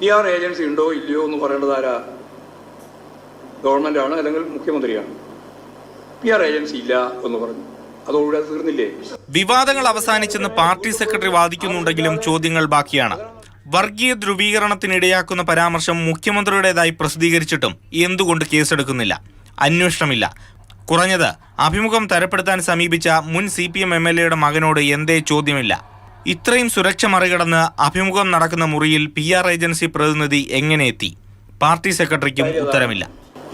P R agency ഉണ്ടോ ഇല്ലയോ എന്ന് പറയേണ്ടത് ആരാ? ഗവൺമെന്റാണ് അല്ലെങ്കിൽ മുഖ്യമന്ത്രിയാണ്? പി ആർ ഏജൻസി ഇല്ല എന്ന് പറഞ്ഞു. അതോടെ അത് തീർന്നില്ലേ? വിവാദങ്ങൾ അവസാനിച്ചെന്ന് പാർട്ടി സെക്രട്ടറി വാദിക്കുന്നുണ്ടെങ്കിലും ചോദ്യങ്ങൾ ബാക്കിയാണ്. വർഗീയ ധ്രുവീകരണത്തിനിടയാക്കുന്ന പരാമർശം മുഖ്യമന്ത്രിയുടേതായി പ്രസിദ്ധീകരിച്ചിട്ടും എന്തുകൊണ്ട് കേസെടുക്കുന്നില്ല? അന്വേഷണമില്ല. കുറഞ്ഞത് അഭിമുഖം തരപ്പെടുത്താൻ സമീപിച്ച മുൻ C P M M L എയുടെ മകനോട് എന്തേ ചോദ്യമില്ല? ഇത്രയും സുരക്ഷ മറികടന്ന് അഭിമുഖം നടക്കുന്ന മുറിയിൽ പി ആർ ഏജൻസി പ്രതിനിധി എങ്ങനെ എത്തി? പാർട്ടി സെക്രട്ടറിക്കും ഉത്തരമില്ല.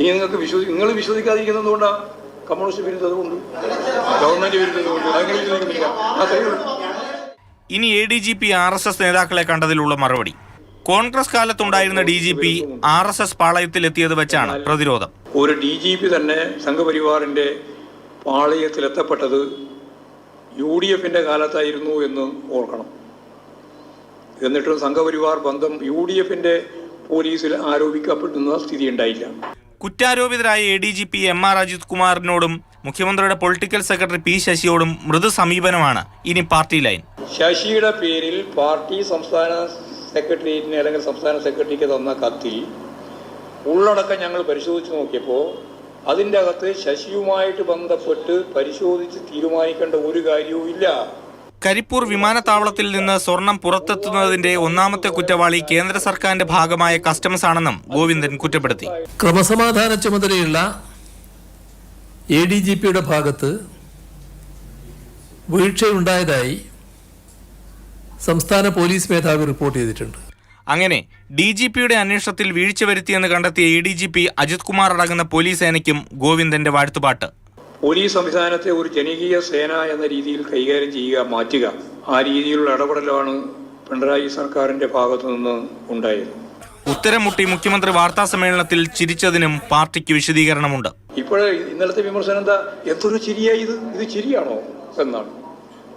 ഇനി നിങ്ങൾക്ക് വിശ്വസി നിങ്ങൾ വിശ്വസിക്കാതിരിക്കുന്നത് കൊണ്ടാണ് കമ്മ്യൂണിസ്റ്റ് വിരുദ്ധത ഗവൺമെന്റ് വിരുദ്ധതുകൊണ്ട് ഇനി A D G P R S S നേതാക്കളെ കണ്ടതിലുള്ള മറുപടി. Congress കാലത്തുണ്ടായിരുന്ന D G P R S S പാളയത്തിലെത്തിയത് വെച്ചാണ് പ്രതിരോധം. ഒരു ഡി ജി പി തന്നെ സംഘപരിവാറിന്റെ പാളയത്തിലെത്തപ്പെട്ടത് യു ഡി എഫിന്റെ കാലത്തായിരുന്നു എന്ന് ഓർക്കണം. എന്നിട്ടും സംഘപരിവാർ ബന്ധം യു ഡി എഫിന്റെ പോലീസിൽ ആരോപിക്കപ്പെടുന്ന സ്ഥിതി ഉണ്ടായില്ല കുറ്റാരോപിതരായ A D G P M R Ajith കുമാറിനോടും മുഖ്യമന്ത്രിയുടെ പൊളിറ്റിക്കൽ സെക്രട്ടറി പി ശശിയോടും മൃദു സമീപനമാണ് ഇനി പാർട്ടി ലൈൻ. ശശിയുടെ പേരിൽ പാർട്ടി സംസ്ഥാന സെക്രട്ടേറിയറ്റിന് അല്ലെങ്കിൽ സംസ്ഥാന സെക്രട്ടറിക്ക് തന്ന കത്തിൽ ഉള്ളടക്കം ഞങ്ങൾ പരിശോധിച്ച് നോക്കിയപ്പോൾ അതിന്റെ അകത്ത് ശശിയുമായിട്ട് ബന്ധപ്പെട്ട് പരിശോധിച്ച് തീരുമാനിക്കേണ്ട ഒരു കാര്യവും ഇല്ല. കരിപ്പൂർ വിമാനത്താവളത്തിൽ നിന്ന് സ്വർണം പുറത്തെത്തുന്നതിന്റെ ഒന്നാമത്തെ കുറ്റവാളി കേന്ദ്ര സർക്കാരിന്റെ ഭാഗമായ കസ്റ്റംസ് ആണെന്നും ഗോവിന്ദൻ കുറ്റപ്പെടുത്തി. ക്രമസമാധാന ചുമതലയുള്ള എ ഡി ജി പിയുടെ ഭാഗത്ത് വീഴ്ചയുണ്ടായതായി സംസ്ഥാന പോലീസ് മേധാവി റിപ്പോർട്ട് ചെയ്തിട്ടുണ്ട്. അങ്ങനെ ഡി ജി പിയുടെ അന്വേഷണത്തിൽ വീഴ്ച വരുത്തിയെന്ന് കണ്ടെത്തിയ A D G P Ajith Kumar അടങ്ങുന്ന പോലീസ് സേനയ്ക്കും ഗോവിന്ദന്റെ വാഴ്ത്തുപാട്ട്. പോലീസ് സംവിധാനത്തെ ഒരു ജനകീയ സേന എന്ന രീതിയിൽ കൈകാര്യം ചെയ്യുക മാറ്റുക ആ രീതിയിലുള്ള ഇടപെടലാണ് പിണറായി സർക്കാരിന്റെ ഭാഗത്തു നിന്ന് ഉണ്ടായത്. ഉത്തരമുട്ടി മുഖ്യമന്ത്രി വാർത്താ സമ്മേളനത്തിൽ ചിരിച്ചതിനും പാർട്ടിക്ക് വിശദീകരണമുണ്ട്. ഇപ്പോഴേ ഇന്നലത്തെ വിമർശനം എന്താ? എന്തൊരു ചിരിയാ ഇത്? ഇത് ചിരിയാണോ എന്നാണ്.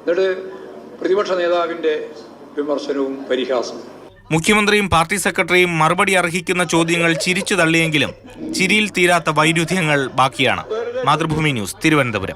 എന്നിട്ട് പ്രതിപക്ഷ നേതാവിന്റെ വിമർശനവും പരിഹാസവും. മുഖ്യമന്ത്രിയും പാർട്ടി സെക്രട്ടറിയും മറുപടി അർഹിക്കുന്ന ചോദ്യങ്ങൾ ചിരിച്ചു തള്ളിയെങ്കിലും ചിരിയിൽ തീരാത്ത വൈരുദ്ധ്യങ്ങൾ ബാക്കിയാണ്. മാതൃഭൂമി ന്യൂസ് തിരുവനന്തപുരം.